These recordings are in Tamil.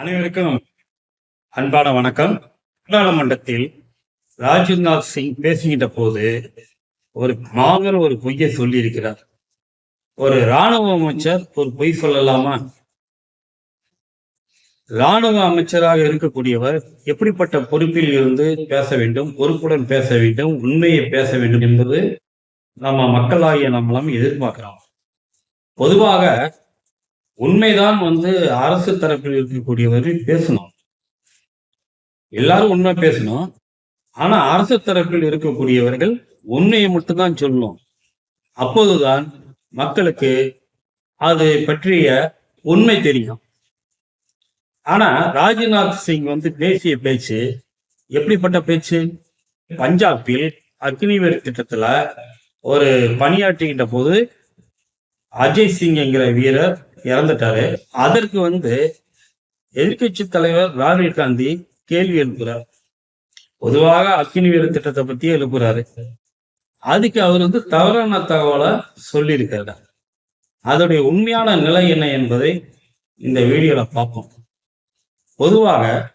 அனைவருக்கும் அன்பான வணக்கம். நாடாளுமன்றத்தில் ராஜ்நாத் சிங் பேசுகின்ற போது ஒரு மாபெரும் ஒரு பொய்யை சொல்லியிருக்கிறார். ஒரு ராணுவ அமைச்சர் ஒரு பொய் சொல்லலாமா? ராணுவ அமைச்சராக இருக்கக்கூடியவர் எப்படிப்பட்ட பொறுப்பில் இருந்து பேச வேண்டும் பொறுப்புடன் பேச வேண்டும் உண்மையை பேச வேண்டும் என்பது நம்ம மக்களாகிய நம்மளும் எதிர்பார்க்கிறோம். பொதுவாக உண்மைதான் வந்து அரசு தரப்பில் இருக்கக்கூடியவர்கள் பேசணும். எல்லாரும் உண்மை பேசணும். ஆனா அரசு தரப்பில் இருக்கக்கூடியவர்கள் உண்மையை மட்டும்தான் சொல்லணும். அப்போதுதான் மக்களுக்கு அது பற்றிய உண்மை தெரியும். ஆனா ராஜ்நாத் சிங் வந்து பேசிய பேச்சு எப்படிப்பட்ட பேச்சு? பஞ்சாபில் அக்னிவேர் திட்டத்துல ஒரு பணியாற்றுகின்ற போது அஜய் சிங் என்கிற வீரர் இறந்துட்டாரு. அதற்கு வந்து எதிர்கட்சி தலைவர் ராகுல் காந்தி கேள்வி எழுப்புறார் பொதுவாக அக்னிவீர திட்டத்தை பத்தி எழுப்புறாரு அதுக்கு அவர் வந்து தவறான தகவலை சொல்லியிருக்காரு அதோடைய உண்மையான நிலை என்ன என்பதை இந்த வீடியோல பார்ப்போம். பொதுவாக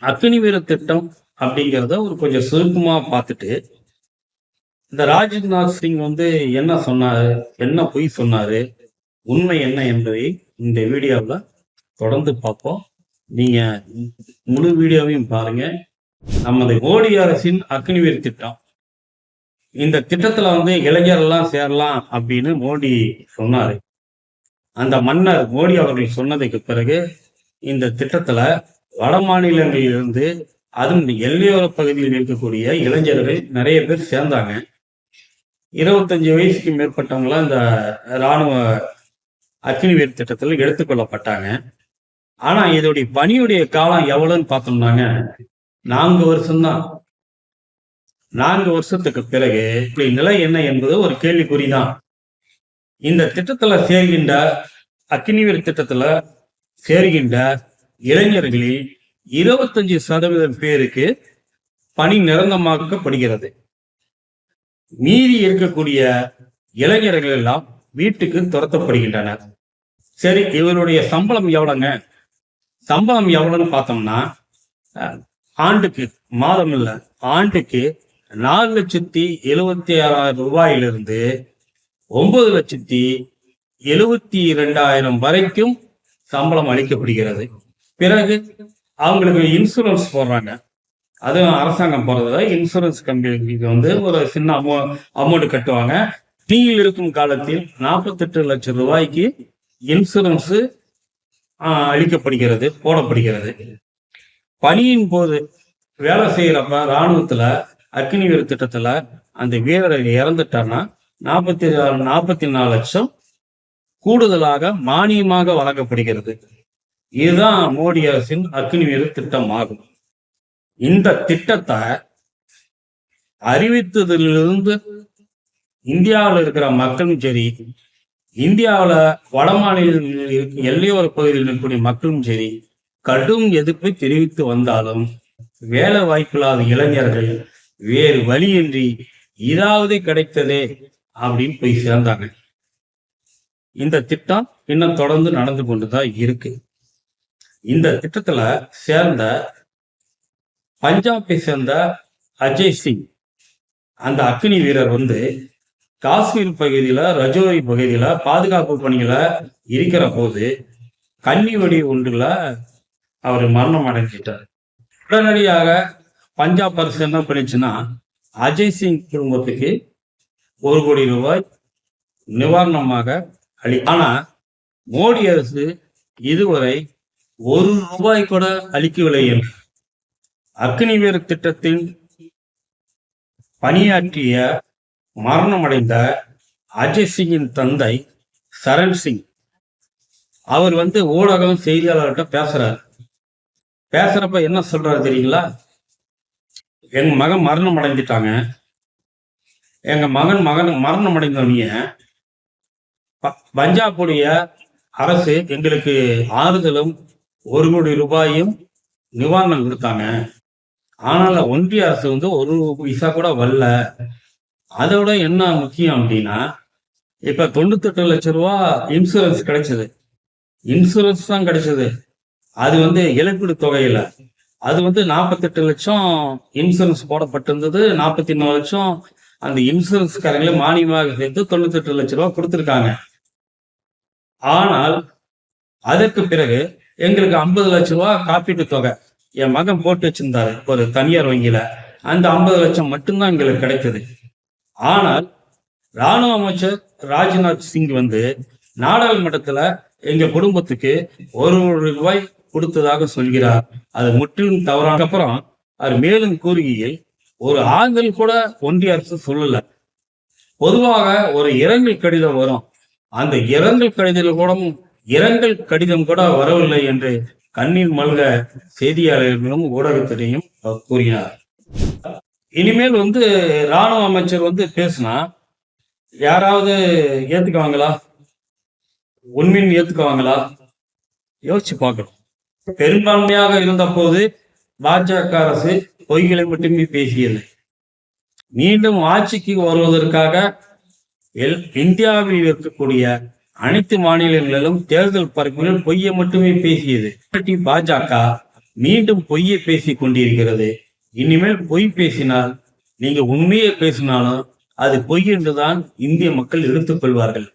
அக்னிவீர திட்டம் அப்படிங்கிறத ஒரு கொஞ்சம் சுருக்கமா பார்த்துட்டு இந்த ராஜ்நாத் சிங் வந்து என்ன சொன்னாரு? என்ன பொய் சொன்னாரு? உண்மை என்ன என்பதை இந்த வீடியோவில் தொடர்ந்து பார்ப்போம். நீங்க முழு வீடியோவையும் பாருங்க. நமது மோடி அரசின் அக்னிவீர் திட்டம். இந்த திட்டத்துல வந்து இளைஞர் எல்லாம் சேரலாம் அப்படின்னு மோடி சொன்னாரு. அந்த மன்னர் மோடி அவர்கள் சொன்னதுக்கு பிறகு இந்த திட்டத்துல வட மாநிலங்களிலிருந்து அதுவும் எல்லையோர பகுதியில் இருக்கக்கூடிய இளைஞர்கள் நிறைய பேர் சேர்ந்தாங்க. இருபத்தஞ்சு வயசுக்கு மேற்பட்டவங்களாம் இந்த இராணுவ அக்னிவீர் திட்டத்தில் எடுத்துக்கொள்ளப்பட்டாங்க ஆனா இதோடைய பணியுடைய காலம் எவ்வளவுன்னு பார்த்தோம்னாங்க நான்கு வருஷம்தான். நான்கு வருஷத்துக்கு பிறகு இப்படி நிலை என்ன என்பது ஒரு கேள்விக்குறிதான். இந்த திட்டத்துல சேர்கின்ற அக்னிவீர் திட்டத்துல சேர்கின்ற இளைஞர்களில் இருபத்தஞ்சு சதவீதம் பேருக்கு பணி நிரந்தரமாக்கப்படுகிறது. மீதி இருக்கக்கூடிய இளைஞர்கள் எல்லாம் வீட்டுக்கு துரத்தப்படுகின்றனர். சரி இவருடைய சம்பளம் எவ்வளோங்க? சம்பளம் எவ்வளோன்னு பார்த்தோம்னா ஆண்டுக்கு மாதம் இல்லை ஆண்டுக்கு நாலு லட்சத்தி எழுபத்தி ஆறாயிரம் ரூபாயிலிருந்து ஒன்பது லட்சத்தி எழுபத்தி இரண்டாயிரம் வரைக்கும் சம்பளம் அளிக்கப்படுகிறது. பிறகு அவங்களுக்கு இன்சூரன்ஸ் போடுறாங்க. அதுவும் அரசாங்கம் போடுறதுல இன்சூரன்ஸ் கம்பெனிக்கு வந்து ஒரு சின்ன அமௌ அமௌண்ட் கட்டுவாங்க. நீங்கள் இருக்கும் காலத்தில் நாற்பத்தெட்டு லட்சம் ரூபாய்க்கு இன்சூரன்ஸ் அளிக்கப்படுகிறது போடப்படுகிறது. பணியின் போது வேலை செய்யறப்ப ராணுவத்துல அக்னிவீர் திட்டத்துல அந்த வீரர் இறந்துட்டான்னா நாற்பத்தி நாற்பத்தி நாலு லட்சம் கூடுதலாக மானியமாக வழங்கப்படுகிறது. இதுதான் மோடி அரசின் அக்னிவீர் திட்டம் ஆகும் இந்த திட்டத்தை அறிவித்ததிலிருந்து இந்தியாவில் இருக்கிற மக்களும் சரி இந்தியாவில் வட மாநிலங்களில் இருக்க எல்லையோர பகுதியில் இருக்கக்கூடிய மக்களும் சரி கடும் எதிர்ப்பை தெரிவித்து வந்தாலும் வேலை வாய்ப்பில்லாத இளைஞர்கள் வேறு வழியின்றி இதாவது கிடைத்ததே அப்படின்னு போய் சேர்ந்தாங்க. இந்த திட்டம் இன்னும் தொடர்ந்து நடந்து கொண்டுதான் இருக்கு. இந்த திட்டத்துல சேர்ந்த பஞ்சாபை சேர்ந்த அஜய் சிங் அந்த அக்னி வீரர் வந்து காஷ்மீர் பகுதியில ரஜோரி பகுதியில பாதுகாப்பு பணியில இருக்கிற போது கன்னி வெடி ஒன்றுல அவர் மரணம் அடைஞ்சிட்டார். உடனடியாக பஞ்சாப் அரசு என்ன பண்ணிச்சுன்னா அஜய் சிங் குடும்பத்துக்கு ஒரு கோடி ரூபாய் நிவாரணமாக அளி ஆனா மோடி அரசு இதுவரை ஒரு ரூபாய் கூட அளிக்கவில்லை என்று. அக்னிவீர் திட்டத்தின் பணியாற்றிய மரணமடைந்த அஜய் சிங்கின் தந்தை சரண் சிங். அவர் வந்து ஊடகம் செய்தியாளர்கிட்ட பேசுறாரு. பேசுறப்ப என்ன சொல்றாரு தெரியுங்களா? எங்க மகன் மரணம் அடைஞ்சிட்டாங்க எங்க மகன் மகன் மரணம் அடைந்தவனிய ப- பஞ்சாபுடைய அரசு எங்களுக்கு ஆறுதலும் ஒரு கோடி ரூபாயும் நிவாரணம் கொடுத்தாங்க. ஆனால் ஒன்றிய அரசு வந்து ஒரு பைசா கூட வரல. அதோட என்ன முக்கியம் அப்படின்னா இப்ப தொண்ணூத்தெட்டு லட்சம் ரூபா இன்சூரன்ஸ் கிடைச்சது. இன்சூரன்ஸ் தான் கிடைச்சது. அது வந்து இழப்பீடு தொகையில. அது வந்து நாற்பத்தெட்டு லட்சம் இன்சூரன்ஸ் போடப்பட்டிருந்தது. நாற்பத்தி மூணு லட்சம் அந்த இன்சூரன்ஸ்காரங்களே மானியமாக சேர்த்து தொண்ணூத்தெட்டு லட்சம் ரூபா கொடுத்துருக்காங்க. ஆனால் அதற்கு பிறகு எங்களுக்கு ஐம்பது லட்சம் ரூபா காப்பீட்டு தொகை. என் மகன் போட்டு வச்சிருந்தாரு ஒரு தனியார் வங்கியில. அந்த ஐம்பது லட்சம் மட்டும்தான் எங்களுக்கு கிடைக்குது. ஆனால் ராணுவ அமைச்சர் ராஜ்நாத் சிங் வந்து நாடாளுமன்றத்துல எங்க குடும்பத்துக்கு ஒரு ஒரு ரூபாய் கொடுத்ததாக சொல்கிறார். அது முற்றிலும் தவறான அப்புறம் அவர் மேலும் கூறுகையில் ஒரு ஆங்கில் கூட ஒன்றிய அரசு சொல்லல. பொதுவாக ஒரு இரங்கல் கடிதம் வரும். அந்த இரங்கல் கடிதம் கூட இரங்கல் கடிதம் கூட வரவில்லை என்று கண்ணீர் மல்க செய்தியாளர்களும் ஊடகத்திலையும் அவர் கூறினார். இனிமேல் வந்து ராணுவ அமைச்சர் வந்து பேசினா யாராவது ஏத்துக்குவாங்களா? உண்மையின் ஏத்துக்குவாங்களா? யோசிச்சு பார்க்கணும். பெரும்பான்மையாக இருந்த போது பாஜக அரசு பொய்களை மட்டுமே பேசியது. மீண்டும் ஆட்சிக்கு வருவதற்காக எல் இந்தியாவில் இருக்கக்கூடிய அனைத்து மாநிலங்களிலும் தேர்தல் பரப்பில் பொய்யை மட்டுமே பேசியது. பாஜக மீண்டும் பொய்யை பேசிக் கொண்டிருக்கிறது. இனிமேல் பொய் பேசினால் நீங்க உண்மையை பேசினாலும் அது பொய் என்றுதான் இந்திய மக்கள் எடுத்துக்கொள்வார்கள்.